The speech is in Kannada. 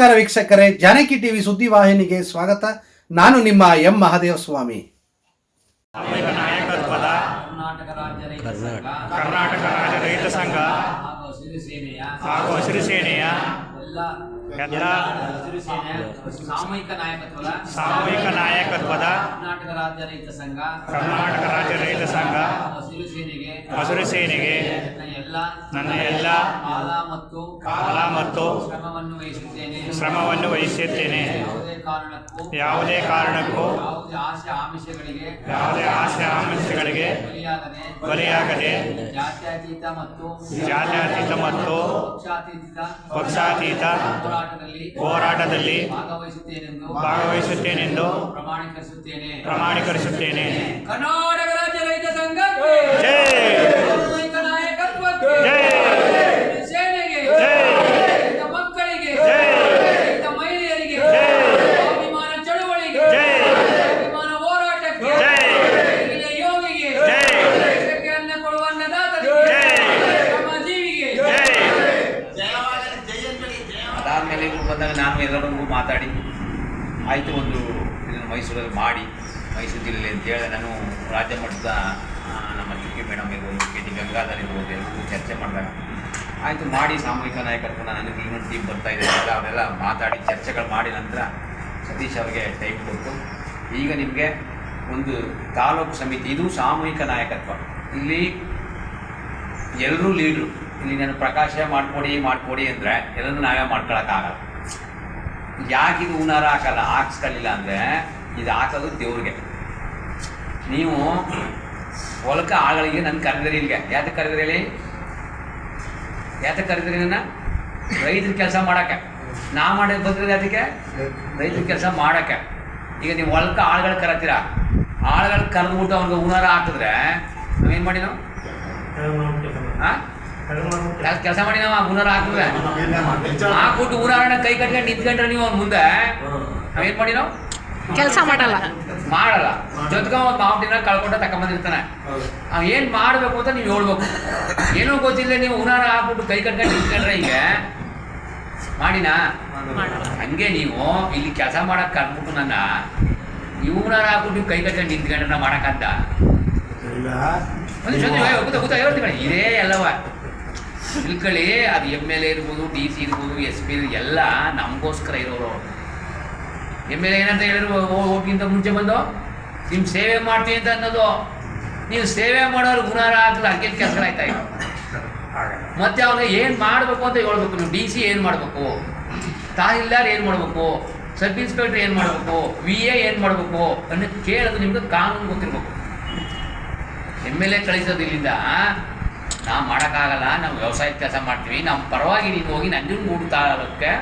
ನಮಸ್ಕಾರ ವೀಕ್ಷಕರೇ ಜಾನಕಿ ಟಿವಿ ಸುದ್ದಿವಾಹಿನಿಗೆ ಸ್ವಾಗತ. ನಾನು ನಿಮ್ಮ ಎಂ ಮಹಾದೇವ ಸ್ವಾಮಿ ನಾಯಕತ್ವದ ಕರ್ನಾಟಕ ರಾಜ್ಯ ರೈತ ಸಂಘ ಹಾಗೂ ಹಸಿರು ಸೇನೆಯ ಎಲ್ಲ ಸಾಮೂಹಿಕ ನಾಯಕತ್ವದ ಸಾಮೂಹಿಕ ನಾಯಕತ್ವದ ಕರ್ನಾಟಕ ರಾಜ್ಯ ರೈತ ಸಂಘ ಕರ್ನಾಟಕ ರಾಜ್ಯ ರೈತ ಸಂಘ ಹಸಿರು ಸೇನೆಗೆ ಹಸಿರು ಸೇನೆಗೆ ನನ್ನ ಎಲ್ಲ ನನ್ನ ಎಲ್ಲ ಕಾಲ ಮತ್ತು ಕಾಲ ಮತ್ತು ಶ್ರಮವನ್ನು ವಹಿಸುತ್ತೇನೆ. ಶ್ರಮವನ್ನು ವಹಿಸುತ್ತೇನೆ. ಕಾರಣಕ್ಕೂ ಯಾವುದೇ ಕಾರಣಕ್ಕೂ ಯಾವುದೇ ಆಶೆ ಆಮಿಷಗಳಿಗೆ ಯಾವುದೇ ಆಸೆ ಆಮಿಷಗಳಿಗೆ ಬಲಿಯಾಗದೆ ಬಲಿಯಾಗದೆ ಜಾತ್ಯತೀತ ಮತ್ತು ಜಾತ್ಯತೀತ ಮತ್ತು ಪಕ್ಷಾತೀತ ಪಕ್ಷಾತೀತ ಹೋರಾಟದಲ್ಲಿ ಹೋರಾಟದಲ್ಲಿ ಭಾಗವಹಿಸುತ್ತೇನೆಂದು ಭಾಗವಹಿಸುತ್ತೇನೆಂದು ಪ್ರಮಾಣೀಕರಿಸುತ್ತೇನೆ. ಪ್ರಮಾಣೀಕರಿಸುತ್ತೇನೆ. ಕರ್ನಾಟಕ ಬಂದಾಗ ನಾನು ಎಲ್ಲರೊಂದಿಗೂ ಮಾತಾಡಿ, ಆಯಿತು ಒಂದು ಇದನ್ನು ಮೈಸೂರಲ್ಲಿ ಮಾಡಿ, ಮೈಸೂರು ಜಿಲ್ಲೆ ಅಂತ ಹೇಳಿ ನಾನು ರಾಜ್ಯ ಮಟ್ಟದ ನಮ್ಮ ಕೆ ಮೇಡಮ್ ಇರ್ಬೋದು, ಕೆ ಟಿ ಗಂಗಾಧರ್ ಇರ್ಬೋದು, ಎಲ್ಲರಿಗೂ ಚರ್ಚೆ ಮಾಡಿದಾಗ ಆಯಿತು ಮಾಡಿ, ಸಾಮೂಹಿಕ ನಾಯಕತ್ವ ನನಗೆ ಇನ್ನೊಂದು ಟೀಮ್ ಬರ್ತಾ ಇದೆ ಎಲ್ಲ ಅವರೆಲ್ಲ ಮಾತಾಡಿ, ಚರ್ಚೆಗಳು ಮಾಡಿ ನಂತರ ಸತೀಶ್ ಅವರಿಗೆ ಟೈಮ್ ಕೊಟ್ಟು, ಈಗ ನಿಮಗೆ ಒಂದು ತಾಲೂಕು ಸಮಿತಿ, ಇದು ಸಾಮೂಹಿಕ ನಾಯಕತ್ವ. ಇಲ್ಲಿ ಎಲ್ಲರೂ ಲೀಡ್ರು ಇಲ್ಲಿ ನಾನು ಪ್ರಕಾಶ ಮಾಡಿಕೊಡಿ ಮಾಡಿಕೊಡಿ ಅಂದರೆ ಎಲ್ಲರೂ ನಾವೇ ಮಾಡ್ಕೊಳಕ್ಕಾಗಲ್ಲ. ಯಾಕೆ ಇದು ಹೂನಾರ ಹಾಕಲ್ಲ? ಹಾಕ್ಸ್ಕೊಳ್ಳಿಲ್ಲ ಅಂದರೆ ಇದು ಹಾಕೋದು ದೇವ್ರಿಗೆ. ನೀವು ಹೊಲಕ್ಕೆ ಆಗಳಿಗೆ ನನ್ನ ಕರೆದ್ರಿ ಇಲ್ಲಿಗೆ. ಯಾತಕ್ಕೆ ಕರೆದ್ರಿ ಹೇಳಿ? ಯಾತಕ್ಕೆ ಕರೆದ್ರಿ ನನ್ನ? ರೈತರ ಕೆಲಸ ಮಾಡೋಕ್ಕೆ. ನಾ ಮಾಡೋದು ಬಂದಿರೋದು ಅದಕ್ಕೆ ರೈತರ ಕೆಲಸ ಮಾಡೋಕ್ಕೆ. ಈಗ ನೀವು ಹೊಲಕ್ಕೆ ಆಳುಗಳು ಕರತೀರ? ಆಳುಗಳು ಕರೆದ್ಬಿಟ್ಟು ಅವ್ನಿಗೆ ಹೂನಾರ ಹಾಕಿದ್ರೆ ನಾವೇನು ಮಾಡಿ ನಾವು ಹಾಂ ಕೆಲಸ ಮಾಡಿ ನಾವು ಮುನ್ನೂರ ಹಾಕಿದ್ರೆ ಹಾಕ್ಬಿಟ್ಟು ಊರಾರಣ ಕೈ ಕಟ್ಕೊಂಡು ನಿಂತ್ಕೊಂಡ್ರೆ ನೀವು ಅವ್ನ ಮುಂದೆ ನಾವೇನ್ ಮಾಡಿ ನಾವು ಕೆಲಸ ಮಾಡಲ್ಲ ಮಾಡಲ್ಲ ಜೊತೆಗೆ ಅವ್ನು ದಿನ ಕಳ್ಕೊಂಡ ತಕೊಂಬಂದಿರ್ತಾನೆ ಅವ್ ಏನ್ ಮಾಡ್ಬೇಕು ಅಂತ ನೀವು ಹೇಳ್ಬೇಕು ಏನೂ ಗೊತ್ತಿಲ್ಲ ನೀವು ಊರಾರ ಹಾಕ್ಬಿಟ್ಟು ಕೈ ಕಟ್ಕೊಂಡು ನಿಂತ್ಕೊಂಡ್ರೆ ಈಗ ಮಾಡಿನಾ ಹಂಗೆ ನೀವು ಇಲ್ಲಿ ಕೆಲಸ ಮಾಡಕ್ ಕರ್ಬಿಟ್ಟು ನನ್ನ ಇವನಾರ ಹಾಕ್ಬಿಟ್ಟು ನೀವು ಕೈ ಕಟ್ಕೊಂಡು ನಿಂತ್ಕೊಂಡ್ರೆ ಮಾಡಕ್ಕಂತ ಒಂದು ಹೇಳ್ತೀನಿ ಇದೇ ಎಲ್ಲವ ತಿಳ್ಕೊಳ್ಳಿ ಅದು ಎಂ ಎಲ್ ಎ ಇರ್ಬೋದು ಡಿ ಸಿ ಇರ್ಬೋದು ಎಸ್ ಪಿ ಎಲ್ಲ ನಮಗೋಸ್ಕರ ಇರೋರು ಎಂ ಎಲ್ ಎ ಏನಂತ ಹೇಳಿದ್ರು ಹೋಗಿಂತ ಮುಂಚೆ ಬಂದು ನಿಮ್ಮ ಸೇವೆ ಮಾಡ್ತೀನಿ ಅಂತ ಅನ್ನೋದು, ನೀವು ಸೇವೆ ಮಾಡೋರು ಗುಣಾರ ಆಗಲಿ ಅದಕ್ಕೆ ಕೆಲಸಗಳಾಯ್ತಾ ಈಗ? ಮತ್ತೆ ಅವ್ರಿಗೆ ಏನು ಮಾಡಬೇಕು ಅಂತ ಹೇಳ್ಬೇಕು ನೀವು ಡಿ ಸಿ ಏನು ಮಾಡಬೇಕು? ತಹಸೀಲ್ದಾರ್ ಏನು ಮಾಡಬೇಕು? ಸಬ್ ಇನ್ಸ್ಪೆಕ್ಟರ್ ಏನು ಮಾಡಬೇಕು? ವಿ ಎ ಏನು ಮಾಡಬೇಕು? ಅನ್ನೋದು ಕೇಳೋದು ನಿಮ್ಗೆ ಕಾನೂನು ಗೊತ್ತಿರ್ಬೇಕು. ಎಂ ಎಲ್ ಎ ಕಳಿಸೋದು ಇಲ್ಲಿಂದ ನಾವು ಮಾಡೋಕ್ಕಾಗಲ್ಲ ನಾವು ವ್ಯವಸಾಯದ ಕೆಲಸ ಮಾಡ್ತೀವಿ ನಮ್ಮ ಪರವಾಗಿ ನೀನು ಹೋಗಿ ನಂಜನಗೂಡು ತಾಲೂಕಕ್ಕೆ